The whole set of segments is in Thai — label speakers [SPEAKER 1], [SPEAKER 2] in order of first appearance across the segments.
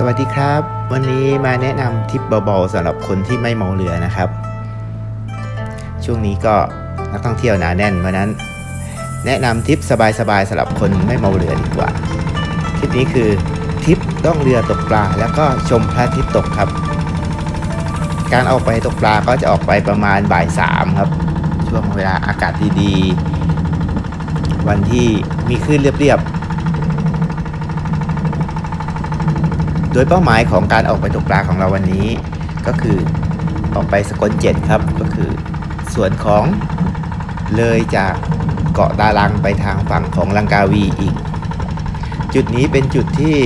[SPEAKER 1] สวัสดีครับ วันนี้มาแนะนำทริปเบาๆสำหรับคนที่ไม่เมาเรือนะครับ ช่วงนี้ก็นักท่องเที่ยวหนาแน่นเพราะนั้น แนะนำทริปสบายๆสำหรับคนไม่เมาเรือดีกว่าทริปนี้คือทริปล่องเรือตกปลา แล้วก็ชมพระอาทิตย์ตกครับ การออกไปตกปลาก็จะออกไปประมาณบ่ายสามครับ ช่วงเวลาอากาศดีๆวันที่มีคลื่นเรียบๆ โด ยเป้าหมายของการออกไปตกปลาของเราวันนี้ ก็คือออกไปสกลเจ็ดครับ ก็คือ ส่วนของเลยจากเกาะตาลังไปทางฝั่งของลังกาวีอีก จุดนี้เป็นจุดที่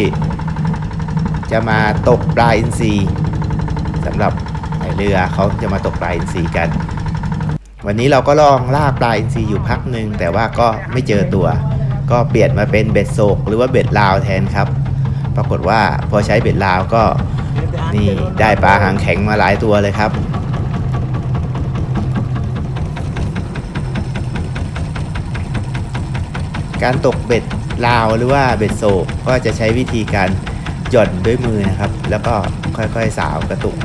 [SPEAKER 1] จะมาตกปลาอินทรีสำหรับเรือเขาจะมาตกปลาอินทรีกัน วันนี้เราก็ลองล่าปลาอินทรีอยู่พักหนึ่งแต่ว่าก็ไม่เจอตัว ก็เปลี่ยนมาเป็นเบ็ดโศกหรือว่าเบ็ดลาวแทนครับ ปรากฏว่าพอใช้เบ็ดลาวก็นี่ได้ปลาหางแข็งมาหลายตัวเลยครับ การตกเบ็ดลาวหรือว่าเบ็ดโศกก็จะใช้วิธีการหย่อนด้วยมือนะครับ แล้วก็ค่อยๆสาวกระตุก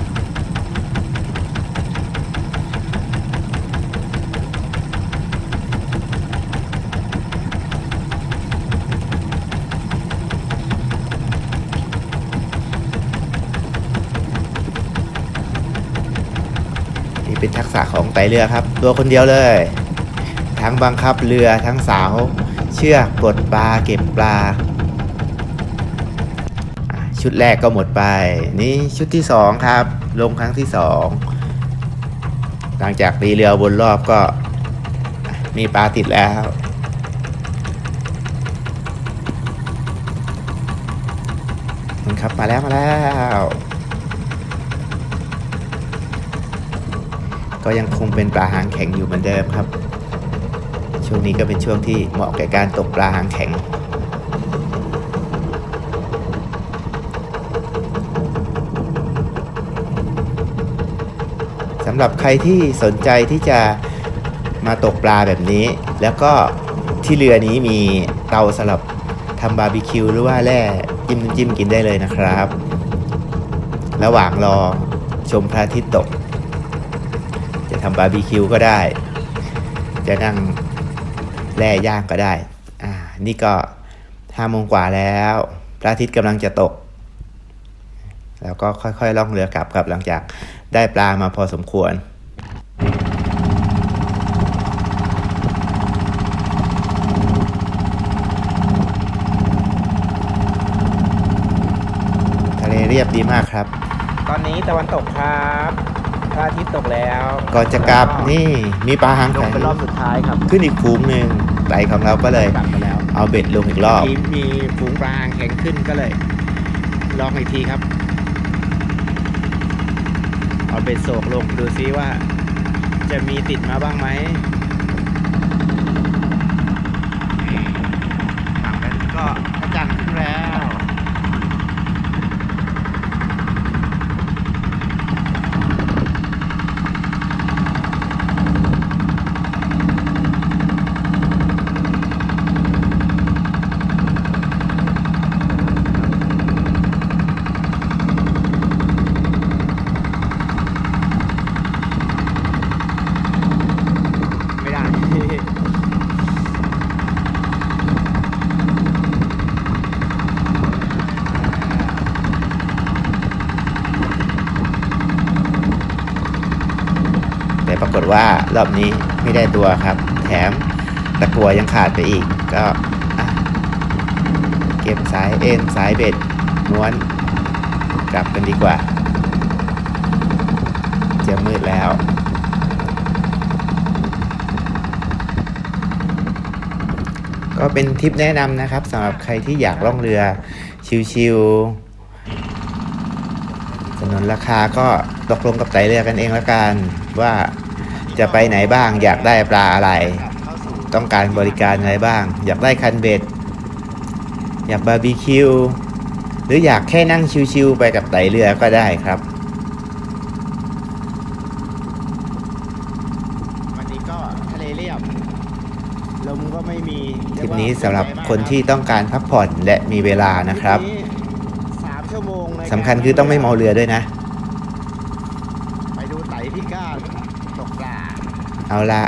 [SPEAKER 1] เป็นทักษะของไตเรือครับ ตัวคนเดียวเลย ทั้งบังคับเรือทั้งสาว เชือกปลดปลาเก็บปลา ชุดแรกก็หมดไป นี่ชุดที่สองครับ ลงครั้งที่สองหลังจากตีเรือบนรอบก็มีปลาติดแล้วมันครับมาแล้วมาแล้ว ก็ยังคงเป็นปลาหางแข็งอยู่เหมือนเดิมครับ ช่วงนี้ก็เป็นช่วงที่เหมาะแก่การตกปลาหางแข็ง สำหรับใครที่สนใจที่จะมาตกปลาแบบนี้ แล้วก็ที่เรือนี้มีเตาสำหรับทำบาร์บีคิวหรือว่าแร่จิ้มจิ้มกินได้เลยนะครับ ระหว่างรอชมพระอาทิตย์ตก ทำบาร์บีคิวก็ได้ จะนั่งแล่ย่างก็ได้ อ่า นี่ก็ห้าโมงกว่าแล้ว พระอาทิตย์กำลังจะตก แล้วก็ค่อยๆล่องเรือกลับครับหลังจากได้ปลามาพอสมควรทะเลเรียบดีมากครับ
[SPEAKER 2] ตอนนี้ตะวันตกครับ พระอาทิตย์ตกแล้ว
[SPEAKER 1] ก่อนจะกลับนี่มีปลาหาง
[SPEAKER 2] ล
[SPEAKER 1] แข็
[SPEAKER 2] ง
[SPEAKER 1] ง
[SPEAKER 2] เป็นรอบสุดท้ายครับ
[SPEAKER 1] ขึ้นอีกฟูงหนึ่งไตของเราก็เลย
[SPEAKER 2] กลับไปแล้ว
[SPEAKER 1] เอาเบ็ดลงอีกรอบ
[SPEAKER 2] ทีมีฝูงปลาหางแข็งขึ้นก็เลยลองอีกทีครับ เอาเบ็ดโศกลงดูซิว่า จะมีติดมาบ้างไหม
[SPEAKER 1] ฝั่งนั้นก็พระจันทร์ขึ้นแล้ว
[SPEAKER 2] ไม่ได้
[SPEAKER 1] แต่ปรากฏว่ารอบนี้ไม่ได้ตัวครับ แถมตะกัวยังขาดไปอีก ก็เก็บสายเอ็นสายเบ็ดม้วนกลับกันดีกว่า จะมืดแล้ว ก็เป็นทริปแนะนำนะครับสำหรับใครที่อยากล่องเรือชิวๆสนนราคาก็ตกลงกับไตเรือกันเองแล้วกัน ว่าจะไปไหนบ้าง อยากได้ปลาอะไร ต้องการบริการอะไรบ้าง อยากได้คันเบ็ด อยากบาร์บีคิวหรืออยากแค่นั่งชิวๆไปกับไตเรือก็ได้ครับ
[SPEAKER 2] วันนี้ก็ทะเลเรียบลมก็ไม่มี
[SPEAKER 1] ทริปนี้สำหรับคนที่ต้องการพักผ่อนและมีเวลานะครับ
[SPEAKER 2] สามชั่วโมงนะ
[SPEAKER 1] สำคัญคือต้องไม่เมาเรือด้วยนะ
[SPEAKER 2] ไปดูไต่ที่ก้าตกปลา
[SPEAKER 1] เอาละ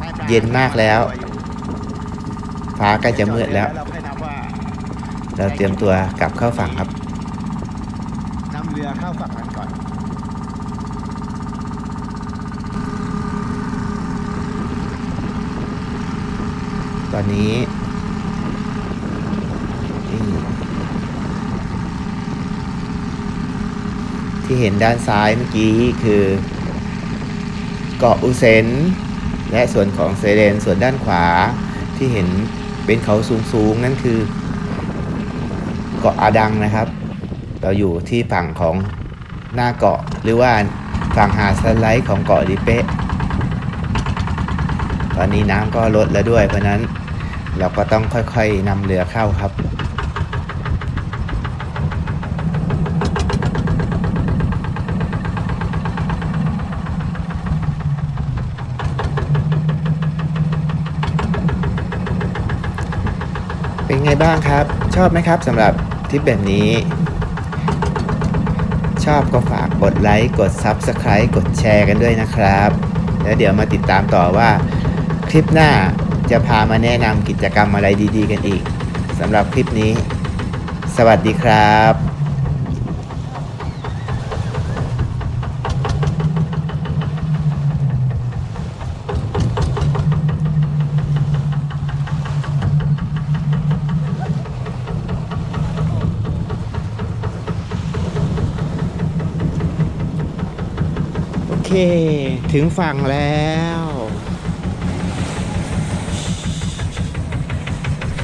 [SPEAKER 2] ได้ปลา
[SPEAKER 1] เย็นมากแล้ว ฟ้าใกล้จะมืดแล้ว
[SPEAKER 2] เราค่อยนับว่า
[SPEAKER 1] เราเตรียมตัวกลับเข้าฝั่งครับ
[SPEAKER 2] นำเรือเข้าฝั่งนั้นก่อน
[SPEAKER 1] ตอนนี้นี่ที่เห็นด้านซ้ายเมื่อกี้คือ เกาะอุเซน และส่วนของเซเรนส่วนด้านขวาที่เห็นเป็นเขาสูงๆ นั่นคือ เกาะอาดังนะครับ เราอยู่ที่ฝั่งของหน้าเกาะหรือว่าฝั่งหาดสไลด์ของเกาะลิเปะตอนนี้น้ำก็ลดแล้วด้วยเพราะนั้นเราก็ต้องค่อยๆนำเรือเข้าครับ เป็นไงบ้างครับ ชอบไหมครับสำหรับทริปแบบนี้ ชอบก็ฝากกดไลค์กด Subscribe กดแชร์กันด้วยนะครับ แล้วเดี๋ยวมาติดตามต่อว่า คลิปหน้าจะพามาแนะนำกิจกรรมอะไรดี ๆ กันอีกสำหรับคลิปนี้ สวัสดีครับ เค ถึงฝั่งแล้ว